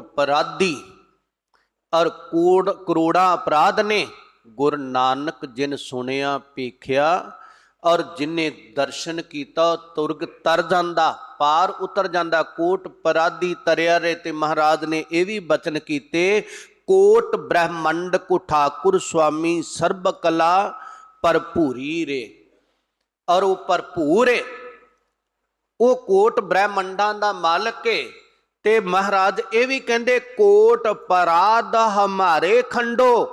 ਕੋਟ ਪਰਾਧੀ ਔਰ ਕੋੜ ਕਰੋੜਾਂ ਅਪਰਾਧ ਨੇ ਗੁਰ ਨਾਨਕ ਜਿਨ ਸੁਣਿਆ ਪੇਖਿਆ ਔਰ ਜਿਨੇ ਦਰਸ਼ਨ ਕੀਤਾ ਤੁਰਗ ਤਰ ਜਾਂਦਾ, ਪਾਰ ਉਤਰ ਜਾਂਦਾ, ਕੋਟ ਪਰਾਧੀ ਤਰਿਆ ਰੇ ਤੇ ਮਹਾਰਾਜ ਨੇ ਇਹ ਵੀ ਬਚਨ ਕੀਤੇ, ਕੋਟ ਬ੍ਰਹਮੰਡ ਕੋ ਠਾਕੁਰ ਸੁਆਮੀ ਸਰਬ ਕਲਾ ਭਰਪੂਰੀ ਰੇ। ਔਰ ਉਹ ਭਰਪੂਰ ਏ। ਉਹ ਕੋਟ ਬ੍ਰਹਮੰਡਾਂ ਦਾ ਮਾਲਕ ਏ। ਤੇ ਮਹਾਰਾਜ ਇਹ ਵੀ ਕਹਿੰਦੇ, ਕੋਟ ਪਰਾਧ ਹਮਾਰੇ ਖੰਡੋ।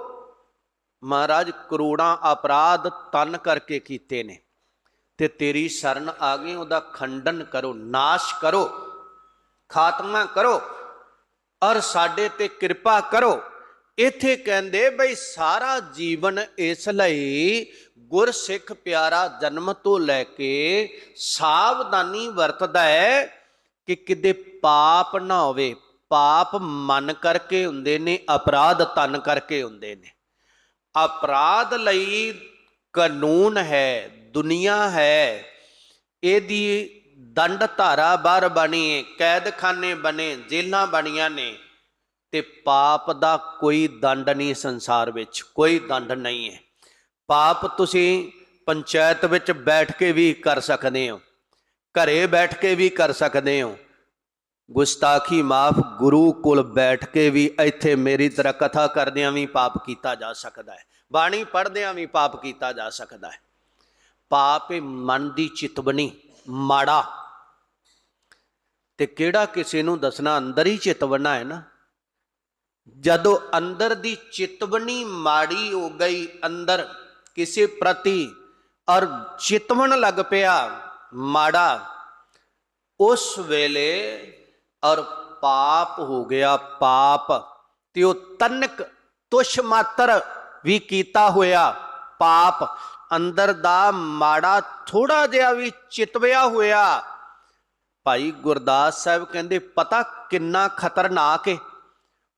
ਮਹਾਰਾਜ, ਕਰੋੜਾਂ ਅਪਰਾਧ ਤਨ ਕਰਕੇ ਕੀਤੇ ਨੇ। ਤੇ ਤੇਰੀ ਸ਼ਰਨ ਆ ਗਈ, ਉਹਦਾ ਖੰਡਨ ਕਰੋ, ਨਾਸ਼ ਕਰੋ, ਖਾਤਮਾ ਕਰੋ, ਔਰ ਸਾਡੇ ਤੇ ਕਿਰਪਾ ਕਰੋ। ਇੱਥੇ ਕਹਿੰਦੇ ਬਈ, ਸਾਰਾ ਜੀਵਨ ਇਸ ਲਈ ਗੁਰਸਿੱਖ ਪਿਆਰਾ ਜਨਮ ਤੋਂ ਲੈ ਕੇ ਸਾਵਧਾਨੀ ਵਰਤਦਾ ਹੈ ਕਿ ਕਿਤੇ ਪਾਪ ਨਾ ਹੋਵੇ, ਪਾਪ ਮਨ ਕਰਕੇ ਹੁੰਦੇ ਨੇ, ਅਪਰਾਧ ਤਨ ਕਰਕੇ ਹੁੰਦੇ ਨੇ। ਅਪਰਾਧ ਲਈ ਕਾਨੂੰਨ ਹੈ, ਦੁਨੀਆ ਹੈ, ਇਹਦੀ ਦੰਡ ਧਾਰਾ ਬਾਹਰ ਬਣੀ ਹੈ, ਕੈਦਖਾਨੇ ਬਣੇ, ਜੇਲਾਂ ਬਣੀਆਂ ਨੇ, ਤੇ ਪਾਪ ਦਾ ਕੋਈ ਦੰਡ ਨਹੀਂ ਸੰਸਾਰ ਵਿੱਚ, ਕੋਈ ਦੰਡ ਨਹੀਂ ਹੈ। ਪਾਪ ਤੁਸੀਂ ਪੰਚਾਇਤ ਵਿੱਚ ਬੈਠ ਕੇ ਵੀ ਕਰ ਸਕਦੇ ਹੋ। ਘਰੇ ਬੈਠ ਕੇ ਵੀ ਕਰ ਸਕਦੇ ਹੋ। ਗੁਸਤਾਖੀ ਮਾਫ ਗੁਰੂ ਕੋਲ ਬੈਠ ਕੇ ਵੀ ਇੱਥੇ ਮੇਰੀ ਤਰ੍ਹਾਂ ਕਥਾ ਕਰਦਿਆਂ ਵੀ ਪਾਪ ਕੀਤਾ ਜਾ ਸਕਦਾ ਹੈ। ਬਾਣੀ ਪੜ੍ਹਦਿਆਂ ਵੀ ਪਾਪ ਕੀਤਾ ਜਾ ਸਕਦਾ ਹੈ। ਪਾਪ ਇਹ ਮਨ ਦੀ ਚਿਤਵਨੀ ਮਾੜਾ। ਤੇ ਕਿਹੜਾ ਕਿਸੇ ਨੂੰ ਦੱਸਣਾ, ਅੰਦਰ ਹੀ ਚਿਤਵਨਾ ਹੈ ਨਾ। ਜਦੋਂ ਅੰਦਰ ਦੀ ਚਿਤਵਨੀ ਮਾੜੀ ਹੋ ਗਈ ਅੰਦਰ ਕਿਸੇ ਪ੍ਰਤੀ ਔਰ ਚਿਤਵਨ ਲੱਗ ਪਿਆ ਮਾੜਾ। ਉਸ ਵੇਲੇ ਔਰ ਪਾਪ ਹੋ ਗਿਆ ਪਾਪ, ਤੇ ਉਹ ਤਨਕ ਤੁਸ਼ ਮਾਤਰ ਵੀ ਕੀਤਾ ਹੋਇਆ ਪਾਪ। ਅੰਦਰ ਦਾ ਮਾੜਾ ਥੋੜਾ ਜਿਹਾ ਵੀ ਚਿਤਵਿਆ ਹੋਇਆ। ਭਾਈ ਗੁਰਦਾਸ ਸਾਹਿਬ ਕਹਿੰਦੇ, ਪਤਾ ਕਿੰਨਾ ਖਤਰਨਾਕ ਹੈ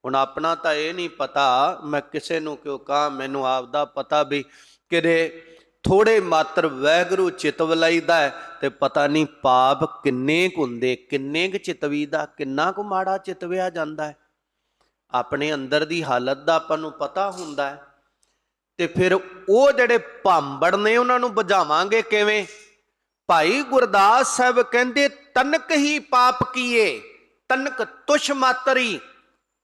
ਹੁਣ ਆਪਣਾ ਤਾਂ ਇਹ ਨਹੀਂ ਪਤਾ, ਮੈਂ ਕਿਸੇ ਨੂੰ ਕਿਉਂ ਕਹਾਂ, ਮੈਨੂੰ ਆਪਦਾ ਪਤਾ ਵੀ ਕਿਤੇ ਥੋੜੇ ਮਾਤਰ ਵੈਗਰੂ ਚਿਤਵ ਲਈਦਾ ਹੈ ਤੇ ਪਤਾ ਨਹੀਂ ਪਾਪ ਕਿੰਨੇ ਕੁ ਹੁੰਦੇ, ਕਿੰਨੇ ਕੁ ਚਿਤਵੀ ਕਿੰਨਾ ਕੁ ਮਾੜਾ ਚਿਤਵਿਆ ਜਾਂਦਾ ਹੈ। ਆਪਣੇ ਅੰਦਰ ਦੀ ਹਾਲਤ ਦਾ ਆਪਾਂ ਨੂੰ ਪਤਾ ਹੁੰਦਾ ਹੈ। ਤੇ ਫਿਰ ਉਹ ਜਿਹੜੇ ਭਾਂਬੜ ਨੇ ਉਹਨਾਂ ਨੂੰ ਬੁਝਾਵਾਂਗੇ ਕਿਵੇਂ? ਭਾਈ ਗੁਰਦਾਸ ਸਾਹਿਬ ਕਹਿੰਦੇ, ਤਨਕ ਹੀ ਪਾਪ ਕੀਏ, ਤਨਕ ਤੁਸ਼ ਮਾਤਰੀ,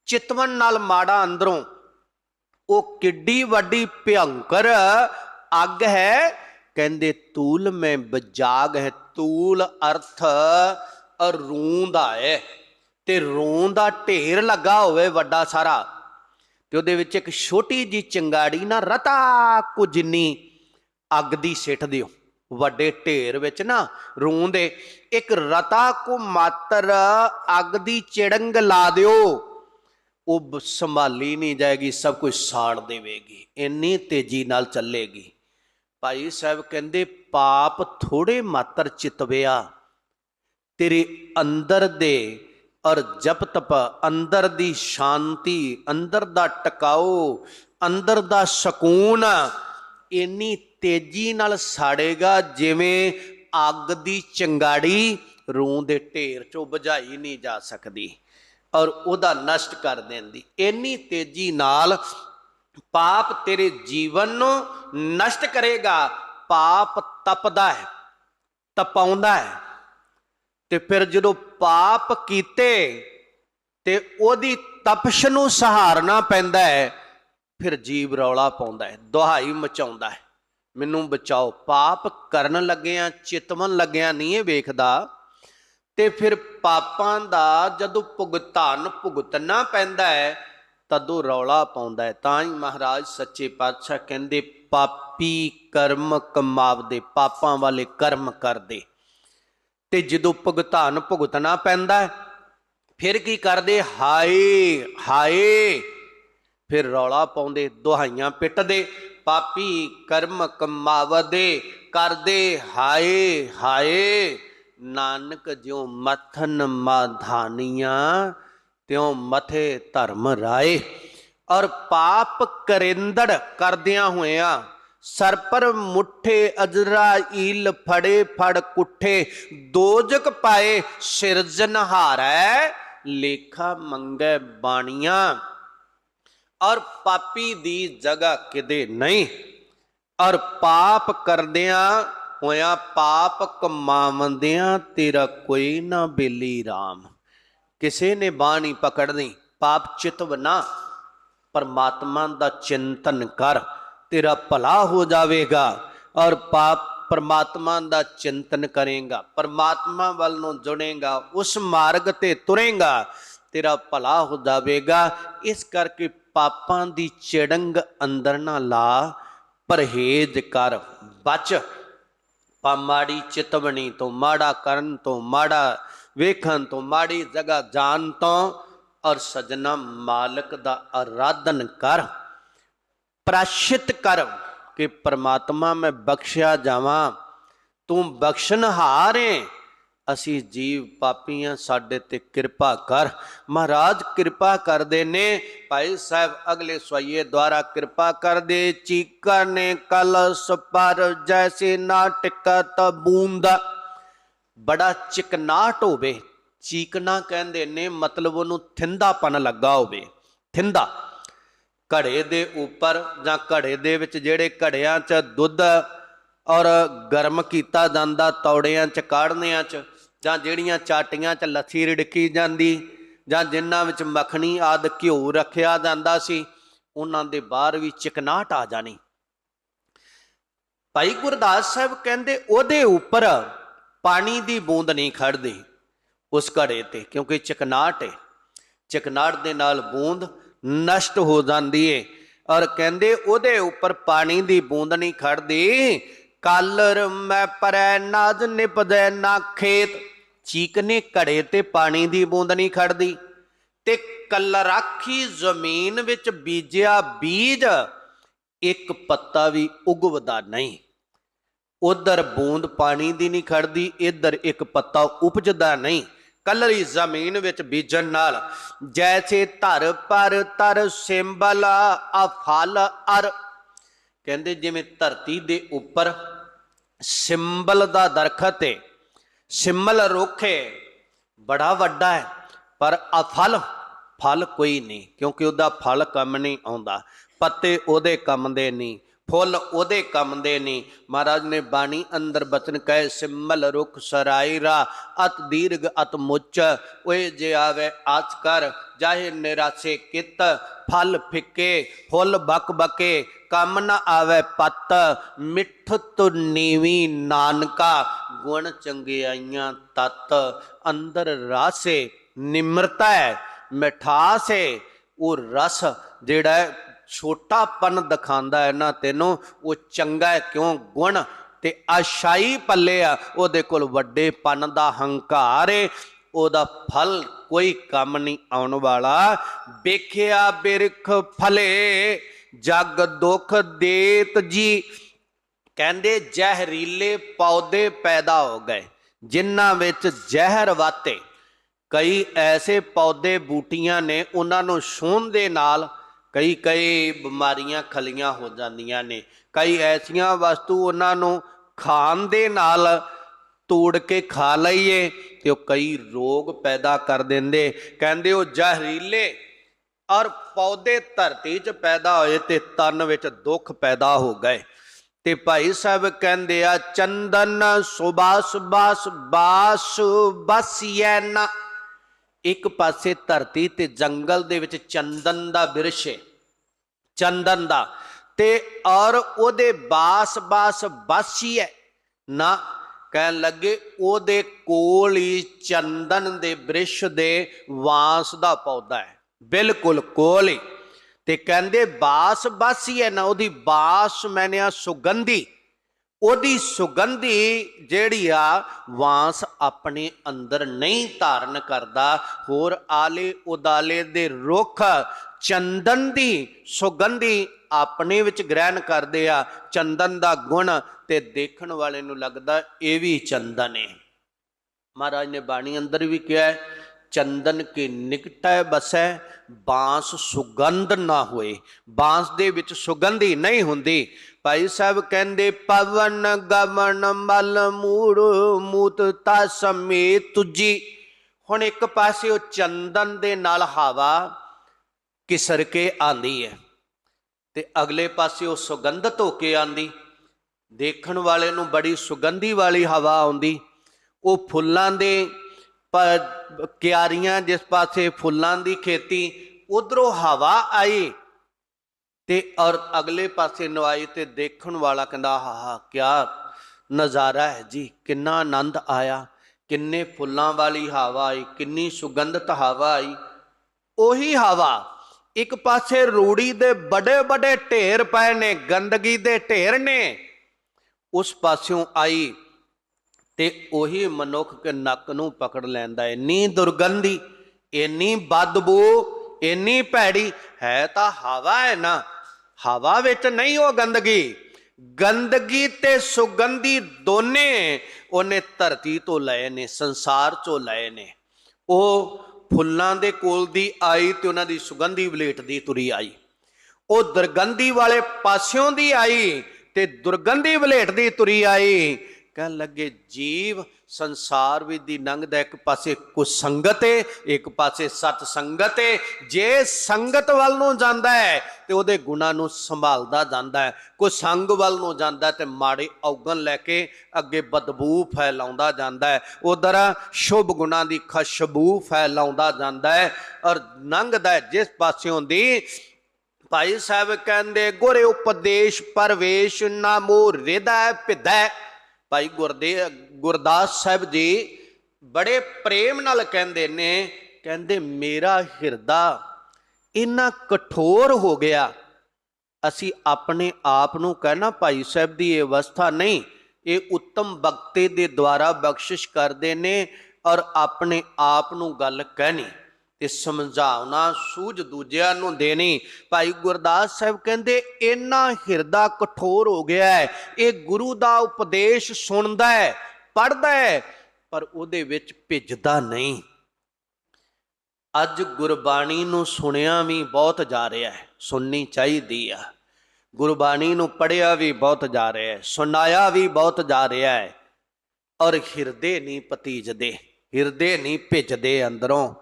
ਚਿਤਵਨ ਨਾਲ ਮਾੜਾ ਅੰਦਰੋਂ। ਉਹ ਕਿੱਡੀ ਵੱਡੀ ਭਿਅੰਕਰ ਅੱਗ ਹੈ। ਕਹਿੰਦੇ, ਤੂਲ ਮੈਂ ਬਜਾਗ ਹੈ, ਤੂਲ ਅਰਥ ਔਰ ਦਾ ਹੈ ਤੇ ਰੂੰ ਦਾ ਢੇਰ ਲੱਗਾ ਹੋਵੇ ਵੱਡਾ ਸਾਰਾ। ਤੇ ਉਹਦੇ ਵਿੱਚ ਇੱਕ ਛੋਟੀ ਜੀ ਚੰਗਾੜੀ ਨਾ, ਰਤਾ ਕੁ ਜਿੰਨੀ ਅੱਗ ਦੀ ਸਿੱਟ ਦਿਓ। ਵੱਡੇ ਢੇਰ ਵਿੱਚ ਨਾ ਰੂੰ ਦੇ ਇੱਕ ਰਤਾ ਕੋ ਮਾਤਰ ਅੱਗ ਦੀ ਚਿੜੰਗ ਲਾ ਦਿਓ। ਉਹ ਸੰਭਾਲੀ ਨਹੀਂ ਜਾਏਗੀ, ਸਭ ਕੁਝ ਸਾੜ ਦੇਵੇਗੀ। ਇੰਨੀ ਤੇਜ਼ੀ ਨਾਲ ਚੱਲੇਗੀ। ਭਾਈ ਸਾਹਿਬ ਕਹਿੰਦੇ, ਪਾਪ ਥੋੜੇ ਮਾਤਰ ਚਿਤਵਿਆ। ਤੇਰੇ ਅੰਦਰ ਦੇ ਔਰ ਜਪ ਤਪ ਅੰਦਰ ਦੀ ਸ਼ਾਂਤੀ, ਅੰਦਰ ਦਾ ਟਿਕਾਓ ਅੰਦਰ ਦਾ ਸਕੂਨ ਇੰਨੀ ਤੇਜ਼ੀ ਨਾਲ ਸਾੜੇਗਾ ਜਿਵੇਂ ਅੱਗ ਦੀ ਚੰਗਾੜੀ ਰੂੰ ਦੇ ਢੇਰ ਚੋਂ ਬੁਝਾਈ ਨਹੀਂ ਜਾ ਸਕਦੀ ਔਰ ਉਹਦਾ ਨਸ਼ਟ ਕਰ ਦਿੰਦੀ। ਇੰਨੀ ਤੇਜ਼ੀ ਨਾਲ ਪਾਪ ਤੇਰੇ ਜੀਵਨ ਨੂੰ ਨਸ਼ਟ ਕਰੇਗਾ। ਪਾਪ ਤਪਦਾ ਹੈ, ਤਪਾਉਂਦਾ ਹੈ। ਤੇ ਫਿਰ ਜਦੋਂ ਪਾਪ ਕੀਤੇ, ਤੇ ਉਹਦੀ ਤਪਸ਼ ਨੂੰ ਸਹਾਰਨਾ ਪੈਂਦਾ ਹੈ, ਫਿਰ ਜੀਵ ਰੌਲਾ ਪਾਉਂਦਾ ਹੈ, ਦੁਹਾਈ ਮਚਾਉਂਦਾ ਹੈ। ਮੈਨੂੰ ਬਚਾਓ, ਪਾਪ ਕਰਨ ਲੱਗਿਆਂ, ਚਿਤਵਨ ਲੱਗਿਆਂ ਨਹੀਂ ਇਹ ਵੇਖਦਾ। ਤੇ ਫਿਰ ਪਾਪਾਂ ਦਾ ਜਦੋਂ ਭੁਗਤਾਨ ਭੁਗਤਣਾ ਪੈਂਦਾ ਹੈ ਤਦੋਂ ਰੌਲਾ ਪਾਉਂਦਾ ਹੈ। ਤਾਂ ਹੀ ਮਹਾਰਾਜ ਸੱਚੇ ਪਾਤਸ਼ਾਹ ਕਹਿੰਦੇ, ਪਾਪੀ ਕਰਮ ਕਮਾਵਦੇ, ਪਾਪਾਂ ਵਾਲੇ ਕਰਮ ਕਰਦੇ। ਤੇ ਜਦੋਂ ਭੁਗਤਾਨ ਭੁਗਤਣਾ ਪੈਂਦਾ ਹੈ, ਫਿਰ ਕੀ ਕਰਦੇ? ਹਾਏ ਹਾਏ! ਫਿਰ ਰੌਲਾ ਪਾਉਂਦੇ, ਦੁਹਾਈਆਂ ਪਿੱਟਦੇ, ਪਾਪੀ ਕਰਮ ਕਮਾਵਦੇ, ਕਰਦੇ, ਹਾਏ ਹਾਏ! ਨਾਨਕ ਜਿਉ ਮਥਨ ਮਾਧਾਨੀਆਂ ਤਿਉ ਮਥੇ ਧਰਮ ਰਾਏ। ਔਰ ਪਾਪ ਕਰਿੰਦੜ ਕਰਦਿਆਂ ਹੋਇਆਂ ਸਰਪਰ ਮੁੱਠੇ ਅਜਰਾਈਲ ਫੜੇ ਫੜ ਕੁੱਠੇ, ਦੋਜਕ ਪਾਏ ਸਿਰਜਨਹਾਰੈ ਲੇਖਾ ਮੰਗੈ ਬਾਣੀਆਂ। ਔਰ ਪਾਪੀ ਦੀ ਜਗ੍ਹਾ ਕਿਤੇ ਨਹੀਂ। ਔਰ ਪਾਪ ਕਰਦਿਆਂ ਹੋਇਆ ਪਾਪ ਕਮਾਵੰਦਿਆਂ ਤੇਰਾ ਕੋਈ ਨਾ ਬੇਲੀ RAM ਕਿਸੇ ਨੇ ਬਾਣੀ ਪਕੜਨੀ, ਪਾਪ ਚਿਤਵ ਨਾ। ਪਰਮਾਤਮਾ ਦਾ ਚਿੰਤਨ ਕਰ, ਤੇਰਾ ਭਲਾ ਹੋ ਜਾਵੇਗਾ ਔਰ ਪਾਪ ਪਰਮਾਤਮਾ ਦਾ ਚਿੰਤਨ ਕਰੇਗਾ। ਪਰਮਾਤਮਾ ਵੱਲ ਨੂੰ ਜੁੜੇਗਾ, ਉਸ ਮਾਰਗ ਤੇ ਤੁਰੇਗਾ, ਤੇਰਾ ਭਲਾ ਹੋ ਜਾਵੇਗਾ। ਇਸ ਕਰਕੇ ਪਾਪਾਂ ਦੀ ਚਿੜੰਗ ਅੰਦਰ ਨਾ ਲਾ, ਪਰਹੇਜ਼ ਕਰ, ਬਚ। ਪਾ ਮਾੜੀ ਚਿਤਵਣੀ ਤੋਂ ਮਾੜਾ ਕਰਨ ਤੋਂ ਮਾੜਾ ਵੇਖਣ ਤੋਂ ਮਾੜੀ ਜਗ੍ਹਾ ਜਾਣ ਤੋਂ ਔਰ ਸਜਣਾ ਮਾਲਕ ਦਾ ਆਰਾਧਨ ਕਰ, ਪ੍ਰਾਸ਼ਿਤ ਕਰ ਕਿ ਪ੍ਰਮਾਤਮਾ ਮੈਂ ਬਖਸ਼ਿਆ ਜਾਵਾਂ, ਤੂੰ ਬਖਸ਼ਣਹਾਰ ਏ ਅਸੀਂ ਜੀਵ ਪਾਪੀਆਂ ਸਾਡੇ ਤੇ ਕਿਰਪਾ ਕਰ। ਮਹਾਰਾਜ ਕਿਰਪਾ ਕਰਦੇ ਨੇ, ਭਾਈ ਸਾਹਿਬ ਅਗਲੇ ਸਵਈਏ ਦੁਆਰਾ ਕਿਰਪਾ ਕਰਦੇ ਚੀਕਰ ਨੇ ਕਲ ਪਰ ਜੈਸੇ ਨਾਟਕਤ ਬੂੰਦ ਬੜਾ ਚਿਕਨਾਟ ਹੋਵੇ, ਚੀਕਣਾ ਕਹਿੰਦੇ ਨੇ, ਮਤਲਬ ਉਹਨੂੰ ਥਿੰਦਾਪਨ ਲੱਗਾ ਹੋਵੇ। ਥਿੰਦਾ। ਘੜੇ ਦੇ ਉੱਪਰ ਜਾਂ ਘੜੇ ਦੇ ਵਿੱਚ ਜਿਹੜੇ ਘੜਿਆਂ 'ਚ ਦੁੱਧ ਔਰ ਗਰਮ ਕੀਤਾ ਜਾਂਦਾ, ਤੌੜਿਆਂ 'ਚ ਕਾੜਨਿਆਂ 'ਚ, ਜਾਂ ਜਿਹੜੀਆਂ ਚਾਟੀਆਂ 'ਚ ਲੱਸੀ ਰਿੜਕੀ ਜਾਂਦੀ, ਜਾਂ ਜਿਨ੍ਹਾਂ ਵਿੱਚ ਮੱਖਣੀ ਆਦ ਘਿਓ ਰੱਖਿਆ ਜਾਂਦਾ ਸੀ, ਉਹਨਾਂ ਦੇ ਬਾਹਰ ਵੀ ਚਿਕਨਾਟ ਆ ਜਾਣੀ। ਭਾਈ ਗੁਰਦਾਸ ਸਾਹਿਬ ਕਹਿੰਦੇ, ਉਹਦੇ ਉੱਪਰ ਪਾਣੀ ਦੀ ਬੂੰਦ ਨਹੀਂ ਖੜਦੀ ਉਸ ਘੜੇ ਤੇ, ਕਿਉਂਕਿ ਚਿਕਨਾਟ ਹੈ ਚਿਕਨਾਟ ਦੇ ਨਾਲ ਬੂੰਦ ਨਸ਼ਟ ਹੋ ਜਾਂਦੀ ਏ। ਔਰ ਕਹਿੰਦੇ ਉਹਦੇ ਉੱਪਰ ਪਾਣੀ ਦੀ ਬੂੰਦ ਨਹੀਂ ਖੜਦੀ ਕਾਲਰ ਮੈਂ ਪਰੈ ਨਾਜ ਨਿਪਦੈ ਨਾ ਖੇਤ। ਚੀਕਨੇ ਘੜੇ ਤੇ ਪਾਣੀ ਦੀ ਬੂੰਦ ਨਹੀਂ ਖੜਦੀ ਤੇ ਕਲਰਾਖੀ ਜ਼ਮੀਨ ਵਿੱਚ ਬੀਜਿਆ ਬੀਜ, ਇੱਕ ਪੱਤਾ ਵੀ ਉਗਵਦਾ ਨਹੀਂ। ਉਧਰ ਬੂੰਦ ਪਾਣੀ ਦੀ ਨਹੀਂ ਖੜਦੀ, ਇੱਧਰ ਇੱਕ ਪੱਤਾ ਉਪਜਦਾ ਨਹੀਂ। ਕਲਰੀ ਜ਼ਮੀਨ ਵਿੱਚ ਬੀਜਣ ਨਾਲ ਜੈਸੇ ਧਰ ਪਰ ਤਰ ਸਿੰਬਲ, ਆ ਅਰ। ਕਹਿੰਦੇ ਜਿਵੇਂ ਧਰਤੀ ਦੇ ਉੱਪਰ ਸਿੰਬਲ ਦਾ ਦਰਖਤ ਹੈ ਸਿੰਬਲ ਰੁੱਖ ਹੈ ਬੜਾ ਵੱਡਾ ਹੈ, ਪਰ ਅਫਲ ਫਲ ਕੋਈ ਨਹੀਂ, ਕਿਉਂਕਿ ਉਹਦਾ ਫਲ ਕੰਮ ਨਹੀਂ ਆਉਂਦਾ, ਪੱਤੇ ਉਹਦੇ ਕੰਮ ਦੇ ਨਹੀਂ। ਫੁੱਲ ਉਹਦੇ ਕੰਮ ਦੇ ਨਹੀਂ ਮਹਾਰਾਜ ਨੇ ਬਾਣੀ ਅੰਦਰ ਬਚਨ ਕਹੇ, ਸਿਮਲ ਰੁਖ ਸਰਾਇਰਾ ਅਤ ਦੀਰਘ ਅਤ ਮੁੱਚ, ਓਏ ਜੇ ਆਵੇ ਆਚ ਕਰ, ਜਾਹੇ ਨਿਰਾਸੇ ਕਿਤ, ਫਲ ਫਿੱਕੇ, ਫੁੱਲ ਬਕ ਬਕੇ, ਕੰਮ ਨਾ ਆਵੇ ਪਤ, ਮਿੱਠ ਤੁ ਨੀਵੀ ਨਾਨਕਾ, ਗੁਣ ਚੰਗਿਆਈਆਂ ਤਤ, ਅੰਦਰ ਰਾਸੇ ਨਿਮਰਤਾ ਹੈ, ਮਿਠਾਸ ਹੈ ਉਹ ਰਸ ਜਿਹੜਾ ਛੋਟਾਪਨ ਦਿਖਾਉਂਦਾ ਇਹਨਾਂ ਤੈਨੂੰ, ਉਹ ਚੰਗਾ ਕਿਉਂ? ਗੁਣ ਤੇ ਆਸ਼ਾਈ ਪੱਲੇ ਆ, ਉਹਦੇ ਕੋਲ ਵੱਡੇ ਪਨ ਦਾ ਹੰਕਾਰ ਏ, ਉਹਦਾ ਫਲ ਕੋਈ ਕੰਮ ਨਹੀਂ ਆਉਣ ਵਾਲਾ। ਵੇਖਿਆ ਬਿਰਖ ਫਲੇ, ਜਗ ਦੁਖ ਦੇਤ ਜੀ। ਕਹਿੰਦੇ ਜ਼ਹਿਰੀਲੇ ਪੌਦੇ ਪੈਦਾ ਹੋ ਗਏ, ਜਿਨ੍ਹਾਂ ਵਿੱਚ ਜ਼ਹਿਰ ਵਾਤੇ। ਕਈ ਐਸੇ ਪੌਦੇ ਬੂਟੀਆਂ ਨੇ, ਉਹਨਾਂ ਨੂੰ ਛੂਹਣ ਦੇ ਨਾਲ ਕਈ ਕਈ ਬਿਮਾਰੀਆਂ ਖਲੀਆਂ ਹੋ ਜਾਂਦੀਆਂ ਨੇ। ਕਈ ਐਸੀਆਂ ਵਸਤੂ ਉਹਨਾਂ ਨੂੰ ਖਾਣ ਦੇ ਨਾਲ ਤੋੜ ਕੇ ਖਾ ਲਈਏ ਤੇ ਉਹ ਕਈ ਰੋਗ ਪੈਦਾ ਕਰ ਦਿੰਦੇ। ਕਹਿੰਦੇ ਉਹ ਜ਼ਹਿਰੀਲੇ ਔਰ ਪੌਦੇ ਧਰਤੀ 'ਚ ਪੈਦਾ ਹੋਏ ਤੇ ਤਨ ਵਿੱਚ ਦੁੱਖ ਪੈਦਾ ਹੋ ਗਏ। ਤੇ ਭਾਈ ਸਾਹਿਬ ਕਹਿੰਦੇ ਆ, ਚੰਦਨ ਸੁਬਾਸ ਬਾਸ ਬਾਸ ਬਸਿਐ ਨਾ ਇੱਕ ਪਾਸੇ ਧਰਤੀ ਤੇ ਜੰਗਲ ਦੇ ਵਿੱਚ ਚੰਦਨ ਦਾ ਬਿਰਸ਼ ਹੈ, ਚੰਦਨ ਦਾ। ਤੇ ਔਰ ਉਹਦੇ ਬਾਸ-ਬਾਸ ਬਾਸੀ ਹੈ। ਨਾ ਕਹਿਣ ਲੱਗੇ ਉਹਦੇ ਕੋਲ ਹੀ ਚੰਦਨ ਦੇ ਬ੍ਰਿਸ਼ ਦੇ ਵਾਂਸ ਦਾ ਪੌਦਾ ਹੈ। ਬਿਲਕੁਲ ਕੋਲ ਹੀ। ਤੇ ਕਹਿੰਦੇ ਬਾਸ ਬਾਸੀ ਹੈ ਨਾ, ਉਹਦੀ ਬਾਸ ਮੈਨਿਆ ਸੁਗੰਧੀ। ਉਹਦੀ ਸੁਗੰਧੀ ਜਿਹੜੀ ਆ, ਵਾਂਸ ਆਪਣੇ ਅੰਦਰ ਨਹੀਂ ਧਾਰਨ ਕਰਦਾ। ਹੋਰ ਆਲੇ ਉਦਾਲੇ ਦੇ ਰੁੱਖ ਚੰਦਨ ਦੀ ਸੁਗੰਧੀ ਆਪਣੇ ਵਿੱਚ ਗ੍ਰਹਿਣ ਕਰਦੇ ਆ। ਚੰਦਨ ਦਾ ਗੁਣ ਤੇ ਦੇਖਣ ਵਾਲੇ ਨੂੰ ਲੱਗਦਾ ਇਹ ਵੀ ਚੰਦਨ ਹੈ ਮਹਾਰਾਜ ਨੇ ਬਾਣੀ ਅੰਦਰ ਵੀ ਕਿਹਾ ਹੈ, ਚੰਦਨ ਕੇ ਨਿਕਟੈ ਬਸੈ, ਬਾਂਸ ਸੁਗੰਧ ਨਾ ਹੋਏ। ਬਾਂਸ ਦੇ ਵਿੱਚ ਸੁਗੰਧੀ ਨਹੀਂ ਹੁੰਦੀ। ਭਾਈ ਸਾਹਿਬ ਕਹਿੰਦੇ, ਪਵਨ ਗਮਨ ਮਲ, ਮੂੜ, ਮੂਤ ਤਾ ਸਮੇ ਤੁਜੀ। ਹੁਣ ਇੱਕ ਪਾਸੇ ਉਹ ਚੰਦਨ ਦੇ ਨਾਲ ਹਵਾ ਕਿਸਰ ਕੇ ਆਂਦੀ ਹੈ ਤੇ ਅਗਲੇ ਪਾਸੇ ਉਹ ਸੁਗੰਧਤ ਹੋ ਕੇ ਆਂਦੀ। ਦੇਖਣ ਵਾਲੇ ਨੂੰ ਬੜੀ ਸੁਗੰਧੀ ਵਾਲੀ ਹਵਾ ਆਉਂਦੀ। ਉਹ ਫੁੱਲਾਂ ਦੇ ਕਿਆਰੀਆਂ ਜਿਸ ਪਾਸੇ ਫੁੱਲਾਂ ਦੀ ਖੇਤੀ, ਉਧਰੋਂ ਹਵਾ ਆਈ ਤੇ ਔਰ ਅਗਲੇ ਪਾਸੇ ਨਵਾਈ ਤੇ ਦੇਖਣ ਵਾਲਾ ਕਹਿੰਦਾ ਹਾਹਾ ਕਿਆ ਨਜ਼ਾਰਾ ਹੈ ਜੀ, ਕਿੰਨਾ ਆਨੰਦ ਆਇਆ, ਕਿੰਨੇ ਫੁੱਲਾਂ ਵਾਲੀ ਹਵਾ ਆਈ, ਕਿੰਨੀ ਸੁਗੰਧਤ ਹਵਾ ਆਈ। ਉਹੀ ਹਵਾ ਇੱਕ ਪਾਸੇ ਰੂੜੀ ਦੇ ਬੜੇ ਬੜੇ ਢੇਰ ਪਏ ਨੇ, ਗੰਦਗੀ ਦੇ ਢੇਰ ਨੇ, ਉਸ ਪਾਸਿਓਂ ਆਈ ਤੇ ਉਹੀ ਮਨੁੱਖ ਕੇ ਨੱਕ ਨੂੰ ਪਕੜ ਲੈਂਦਾ ਇੰਨੀ ਦੁਰਗੰਧੀ, ਇੰਨੀ ਬਦਬੂ, ਇੰਨੀ ਭੈੜੀ, ਹੈ ਤਾਂ ਹਵਾ ਹੈ ਨਾ ਹਵਾ ਵਿੱਚ ਨਹੀਂ ਉਹ ਗੰਦਗੀ। ਗੰਦਗੀ ਤੇ ਸੁਗੰਧੀ ਦੋਨੇ ਉਹਨੇ ਧਰਤੀ ਤੋਂ ਲਏ ਨੇ, ਸੰਸਾਰ ਚੋਂ ਲਏ ਨੇ। ਉਹ ਫੁੱਲਾਂ ਦੇ ਕੋਲ ਦੀ ਆਈ ਤੇ ਉਹਨਾਂ ਦੀ ਸੁਗੰਧੀ ਵਲੇਟਦੀ ਤੁਰੀ ਆਈ। ਉਹ ਦੁਰਗੰਧੀ ਵਾਲੇ ਪਾਸਿਓਂ ਦੀ ਆਈ ਤੇ ਦੁਰਗੰਧੀ ਵਲੇਟਦੀ ਤੁਰੀ ਆਈ। ਕਹਿਣ ਲੱਗੇ, ਜੀਵ ਸੰਸਾਰ ਵਿੱਚ ਦੀ ਲੰਘਦਾ ਇੱਕ ਪਾਸੇ ਕੁ ਸੰਗਤ ਏ, ਇੱਕ ਪਾਸੇ ਸਤ ਸੰਗਤ ਏ। ਜੇ ਸੰਗਤ ਵੱਲ ਨੂੰ ਜਾਂਦਾ ਹੈ, ਤੇ ਉਹਦੇ ਗੁਣਾਂ ਨੂੰ ਸੰਭਾਲਦਾ ਜਾਂਦਾ ਹੈ। ਕੋਈ ਸੰਗ ਵੱਲ ਨੂੰ ਜਾਂਦਾ ਹੈ ਤੇ ਮਾੜੇ ਔਗਣ ਲੈ ਕੇ ਅੱਗੇ ਬਦਬੂ ਫੈਲਾਉਂਦਾ ਜਾਂਦਾ ਹੈ। ਉਧਰ ਸ਼ੁਭ ਗੁਣਾਂ ਦੀ ਖੁਸ਼ਬੂ ਫੈਲਾਉਂਦਾ ਜਾਂਦਾ ਹੈ ਔਰ ਲੰਘਦਾ ਜਿਸ ਪਾਸਿਓਂ ਦੀ ਭਾਈ ਸਾਹਿਬ ਕਹਿੰਦੇ, ਗੁਰੇ ਉਪਦੇਸ਼ ਪਰਵੇਸ਼ ਨਾਮੋ ਰਿਦਾ ਪਿਦਾ ਭਾਈ ਗੁਰਦੇ ਗੁਰਦਾਸ ਸਾਹਿਬ ਜੀ ਬੜੇ ਪ੍ਰੇਮ ਨਾਲ ਕਹਿੰਦੇ ਨੇ, ਕਹਿੰਦੇ, ਮੇਰਾ ਹਿਰਦਾ ਇੰਨਾ ਕਠੋਰ ਹੋ ਗਿਆ, ਅਸੀਂ ਆਪਣੇ ਆਪ ਨੂੰ ਕਹਿਣਾ, ਭਾਈ ਸਾਹਿਬ ਦੀ ਇਹ ਅਵਸਥਾ ਨਹੀਂ, ਇਹ ਉੱਤਮ ਬਖਤੇ ਦੇ ਦੁਆਰਾ ਬਖਸ਼ਿਸ਼ ਕਰਦੇ ਨੇ ਔਰ ਆਪਣੇ ਆਪ ਨੂੰ ਗੱਲ ਕਹਿਣੀ ਤੇ ਸਮਝਾਉਣਾ ਸੂਝ ਦੂਜਿਆਂ ਨੂੰ ਦੇਣੀ। ਭਾਈ ਗੁਰਦਾਸ ਸਾਹਿਬ ਕਹਿੰਦੇ, ਇੰਨਾ ਹਿਰਦਾ ਕਠੋਰ ਹੋ ਗਿਆ ਹੈ, ਇਹ ਗੁਰੂ ਦਾ ਉਪਦੇਸ਼ ਸੁਣਦਾ ਹੈ ਪੜਦਾ ਹੈ, ਪਰ ਉਹਦੇ ਵਿੱਚ ਭਿੱਜਦਾ ਨਹੀਂ। ਅੱਜ ਗੁਰਬਾਣੀ ਨੂੰ ਸੁਣਿਆ ਵੀ ਬਹੁਤ ਜਾ ਰਿਹਾ ਹੈ, ਸੁਣਨੀ ਚਾਹੀਦੀ ਆ। ਗੁਰਬਾਣੀ ਨੂੰ ਪੜਿਆ ਵੀ ਬਹੁਤ ਜਾ ਰਿਹਾ ਹੈ, ਸੁਣਾਇਆ ਵੀ ਬਹੁਤ ਜਾ ਰਿਹਾ ਹੈ, ਔਰ ਹਿਰਦੇ ਨਹੀਂ ਪਤੀਜਦੇ ਹਿਰਦੇ ਨਹੀਂ ਭਿੱਜਦੇ ਅੰਦਰੋਂ।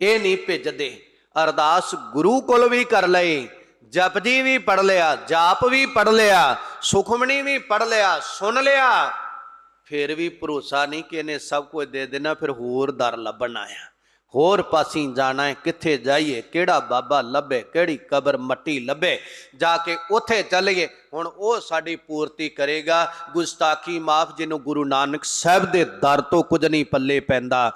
ਇਹ ਨਹੀਂ ਭਿੱਜਦੇ, ਅਰਦਾਸ ਗੁਰੂ ਕੋਲ ਵੀ ਕਰ ਲਈ, ਜਪਜੀ ਵੀ ਪੜ ਲਿਆ, ਜਾਪ ਵੀ ਪੜ ਲਿਆ, ਸੁਖਮਣੀ ਵੀ ਪੜ ਲਿਆ, ਸੁਣ ਲਿਆ ਫਿਰ ਵੀ ਭਰੋਸਾ ਨਹੀਂ ਕਿ ਇਹਨੇ ਸਭ ਕੁਝ ਦੇ ਦੇਣਾ, ਫਿਰ ਹੋਰ ਦਰ ਲੱਭਣਾ ਆ। ਹੋਰ ਪਾਸੀਂ ਜਾਣਾ ਹੈ, ਕਿੱਥੇ ਜਾਈਏ, ਕਿਹੜਾ ਬਾਬਾ ਲੱਭੇ, ਕਿਹੜੀ ਕਬਰ ਮੱਟੀ ਲੱਭੇ, ਜਾ ਕੇ ਉੱਥੇ ਚੱਲੀਏ। ਹੁਣ ਉਹ ਸਾਡੀ ਪੂਰਤੀ ਕਰੇਗਾ। ਗੁਸਤਾਖੀ ਮਾਫ, ਜਿਹਨੂੰ ਗੁਰੂ ਨਾਨਕ ਸਾਹਿਬ ਦੇ ਦਰ ਤੋਂ ਕੁਝ ਨਹੀਂ ਪੱਲੇ ਪੈਂਦਾ।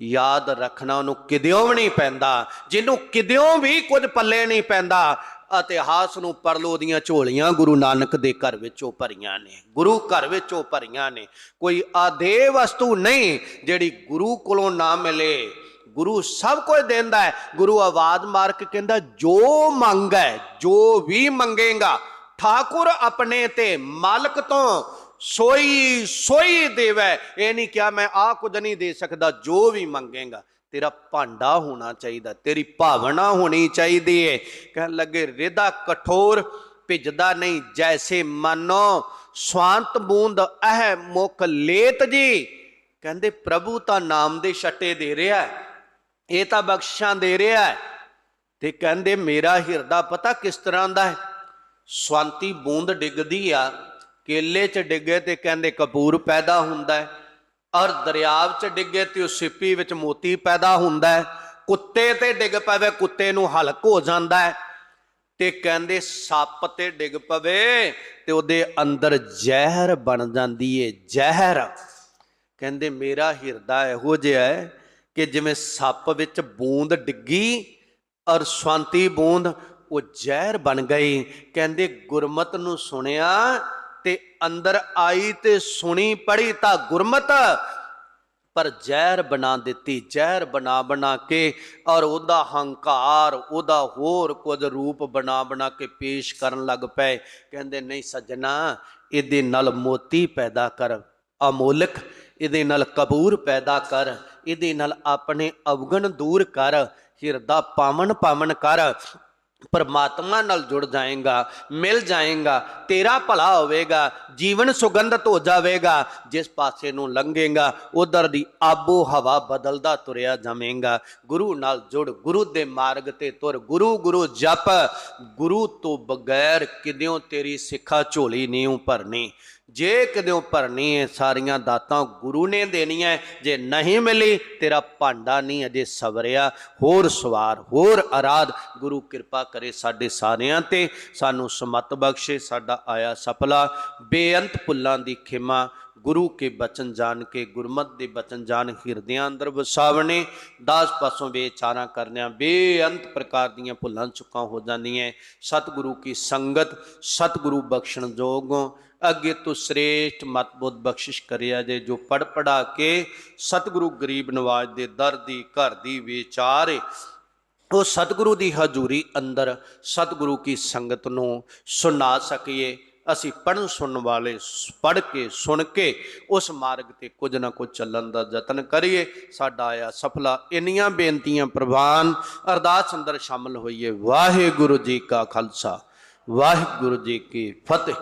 ਯਾਦ ਰੱਖਣਾ ਉਹਨੂੰ ਕਿਦਿਓ ਵੀ ਨਹੀਂ ਪੈਂਦਾ। ਜਿਹਨੂੰ ਕਿਦਿਓ ਵੀ ਕੁਝ ਪੱਲੇ ਨਹੀਂ ਪੈਂਦਾ। ਇਤਿਹਾਸ ਨੂੰ ਪਰਲੋ ਦੀਆਂ ਝੋਲੀਆਂ ਗੁਰੂ ਨਾਨਕ ਦੇ ਘਰ ਵਿੱਚੋਂ ਭਰੀਆਂ ਨੇ, ਗੁਰੂ ਘਰ ਵਿੱਚੋਂ ਭਰੀਆਂ ਨੇ। ਕੋਈ ਆਦੇ ਵਸਤੂ ਨਹੀਂ ਜਿਹੜੀ ਗੁਰੂ ਕੋਲੋਂ ਨਾ ਮਿਲੇ। ਗੁਰੂ ਸਭ ਕੁਝ ਦਿੰਦਾ ਹੈ। ਗੁਰੂ ਆਵਾਜ਼ ਮਾਰ ਕੇ ਕਹਿੰਦਾ, ਜੋ ਮੰਗੈ, ਜੋ ਵੀ ਮੰਗੇਗਾ, ਠਾਕੁਰ ਆਪਣੇ ਤੇ ਮਾਲਕ ਤੋਂ ਸੋਈ ਸੋਈ ਦੇਵੈ। ਇਹ ਨਹੀਂ ਕਿਹਾ, ਮੈਂ ਆ ਕੁਝ ਨਹੀਂ ਦੇ ਸਕਦਾ, ਜੋ ਵੀ ਮੰਗੇਗਾ। ਤੇਰਾ ਭਾਂਡਾ ਹੋਣਾ ਚਾਹੀਦਾ, ਤੇਰੀ ਭਾਵਨਾ ਹੋਣੀ ਚਾਹੀਦੀ ਏ। ਕਹਿਣ ਲੱਗੇ ਰਿਦਾ ਕਠੋਰ ਭਿਜਦਾ ਨਹੀਂ, ਜੈਸੇ ਮਾਨੋ ਸਵਾਂਤ ਬੂੰਦ ਅਹ ਮੁਖ ਲੇਤ ਜੀ। ਕਹਿੰਦੇ, ਪ੍ਰਭੂ ਤਾਂ ਨਾਮ ਦੇ ਛੱਟੇ ਦੇ ਰਿਹਾ ਹੈ, ਇਹ ਤਾਂ ਬਖਸ਼ਾਂ ਦੇ ਰਿਹਾ ਹੈ। ਤੇ ਕਹਿੰਦੇ, ਮੇਰਾ ਹਿਰਦਾ ਪਤਾ ਕਿਸ ਤਰ੍ਹਾਂ ਦਾ ਹੈ? ਸਵਾਂਤੀ ਬੂੰਦ ਡਿੱਗਦੀ ਆ, ਕੇਲੇ 'ਚ ਡਿੱਗੇ ਤੇ ਕਹਿੰਦੇ, ਕਪੂਰ ਪੈਦਾ ਹੁੰਦਾ ਹੈ। ਔਰ ਦਰਿਆ 'ਚ ਡਿੱਗੇ ਤੇ ਉਹ ਸਿੱਪੀ ਵਿੱਚ ਮੋਤੀ ਪੈਦਾ ਹੁੰਦਾ ਹੈ। ਕੁੱਤੇ ਤੇ ਡਿੱਗ ਪਵੇ, ਕੁੱਤੇ ਨੂੰ ਹਲਕ ਹੋ ਜਾਂਦਾ ਹੈ। ਤੇ ਕਹਿੰਦੇ ਸੱਪ ਤੇ ਡਿੱਗ ਪਵੇ ਤੇ ਉਹਦੇ ਅੰਦਰ ਜ਼ਹਿਰ ਬਣ ਜਾਂਦੀ ਏ, ਜ਼ਹਿਰ। ਕਹਿੰਦੇ ਮੇਰਾ ਹਿਰਦਾ ਇਹੋ ਜਿਹਾ ਹੈ ਕਿ ਜਿਵੇਂ ਸੱਪ ਵਿੱਚ ਬੂੰਦ ਡਿੱਗੀ ਔਰ ਸ਼ਾਂਤੀ ਬੂੰਦ, ਉਹ ਜ਼ਹਿਰ ਬਣ ਗਈ। ਕਹਿੰਦੇ ਗੁਰਮਤ ਨੂੰ ਸੁਣਿਆ ਅੰਦਰ ਆਈ ਤੇ ਸੁਣੀ ਪੜੀ ਤਾਂ ਗੁਰਮਤ, ਪਰ ਜ਼ਹਿਰ ਬਣਾ ਦਿੱਤੀ, ਜ਼ਹਿਰ ਬਣਾ ਬਣਾ ਕੇ ਔਰ ਉਹਦਾ ਹੰਕਾਰ, ਉਹਦਾ ਹੋਰ ਕੁਝ ਰੂਪ ਬਣਾ ਬਣਾ ਕੇ ਪੇਸ਼ ਕਰਨ ਲੱਗ ਪਏ। ਕਹਿੰਦੇ, ਨਹੀਂ ਸੱਜਣਾ, ਇਹਦੇ ਨਾਲ ਮੋਤੀ ਪੈਦਾ ਕਰ, ਅਮੋਲਕ, ਇਹਦੇ ਨਾਲ ਕਬੂਰ ਪੈਦਾ ਕਰ, ਇਹਦੇ ਨਾਲ ਆਪਣੇ ਅਵਗਣ ਦੂਰ ਕਰ, ਹਿਰਦਾ ਪਾਵਨ ਪਾਵਨ ਕਰ ਪਰਮਾਤਮਾ ਨਾਲ ਜੁੜ ਜਾਏਗਾ, ਮਿਲ ਜਾਏਗਾ, ਤੇਰਾ ਭਲਾ ਹੋਵੇਗਾ, ਜੀਵਨ ਸੁਗੰਧਤ ਹੋ ਜਾਵੇਗਾ, ਜਿਸ ਪਾਸੇ ਨੂੰ ਲੰਘੇਗਾ, ਉਧਰ ਦੀ ਆਬੋ ਹਵਾ ਬਦਲਦਾ ਤੁਰਿਆ ਜਾਵੇਗਾ। ਗੁਰੂ ਨਾਲ ਜੁੜ, ਗੁਰੂ ਦੇ ਮਾਰਗ ਤੇ ਤੁਰ, ਗੁਰੂ ਗੁਰੂ ਜਪ। ਗੁਰੂ ਤੋਂ ਬਗੈਰ ਕਿਦਿਓ ਤੇਰੀ ਸਿੱਖਾ ਝੋਲੀ ਨਹੀਂ ਭਰਨੀ? ਜੇ ਕਿਦਿਓ ਭਰਨੀ ਹੈ, ਸਾਰੀਆਂ ਦਾਤਾਂ ਗੁਰੂ ਨੇ ਦੇਣੀਆਂ ਜੇ ਨਹੀਂ ਮਿਲੀ, ਤੇਰਾ ਭਾਂਡਾ ਨਹੀਂ ਅਜੇ ਸਵਰਿਆ। ਹੋਰ ਸਵਾਰ, ਹੋਰ ਅਰਾਧ ਗੁਰੂ ਕਿਰਪਾ ਕਰੇ ਸਾਡੇ ਸਾਰਿਆਂ ਤੇ। ਸਾਨੂੰ ਸਮਤ ਬਖਸ਼ੇ, ਸਾਡਾ ਆਇਆ ਸਫਲਾ ਬੇਅੰਤ ਪੁੱਲਾਂ ਦੀ ਖਿਮਾ ਗੁਰੂ ਕੇ ਬਚਨ ਜਾਣ ਕੇ, ਗੁਰਮਤ ਦੇ ਬਚਨ ਜਾਣ ਹਿਰਦਿਆਂ ਅੰਦਰ ਵਸਾਵਣੇ। ਦਾਸ ਪਾਸੋਂ ਵਿਚਾਰਾਂ ਕਰਨਿਆਂ ਬੇਅੰਤ ਪ੍ਰਕਾਰ ਦੀਆਂ ਭੁੱਲਾਂ ਚੁੱਕਾਂ ਹੋ ਜਾਂਦੀਆਂ। ਸਤਿਗੁਰੂ ਕੀ ਸੰਗਤ, ਸਤਿਗੁਰੂ ਬਖਸ਼ਣ ਜੋਗੋਂ। ਅੱਗੇ ਤੋਂ ਸ੍ਰੇਸ਼ਟ ਮਤਬੁੱਧ ਬਖਸ਼ਿਸ਼ ਕਰਿਆ ਜੇ, ਜੋ ਪੜ ਪੜਾ ਕੇ ਸਤਿਗੁਰੂ ਗਰੀਬ ਨਵਾਜ ਦੇ ਦਰ ਦੀ, ਘਰ ਦੀ ਵਿਚਾਰੇ ਉਹ ਸਤਿਗੁਰੂ ਦੀ ਹਜ਼ੂਰੀ ਅੰਦਰ ਸਤਿਗੁਰੂ ਕੀ ਸੰਗਤ ਨੂੰ ਸੁਣਾ ਸਕੀਏ। ਅਸੀਂ ਪੜਨ ਸੁਣਨ ਵਾਲੇ ਪੜ ਕੇ, ਸੁਣ ਕੇ ਉਸ ਮਾਰਗ ਤੇ ਕੁਝ ਨਾ ਕੁਝ ਚੱਲਣ ਦਾ ਯਤਨ ਕਰੀਏ। ਸਾਡਾ ਆਇਆ ਸਫਲਾ। ਇੰਨੀਆਂ ਬੇਨਤੀਆਂ ਪ੍ਰਵਾਨ ਅਰਦਾਸ ਅੰਦਰ ਸ਼ਾਮਲ ਹੋਈਏ। ਵਾਹਿਗੁਰੂ ਜੀ ਕਾ ਖਾਲਸਾ। ਵਾਹਿਗੁਰੂ ਜੀ ਕੀ ਫਤਿਹ।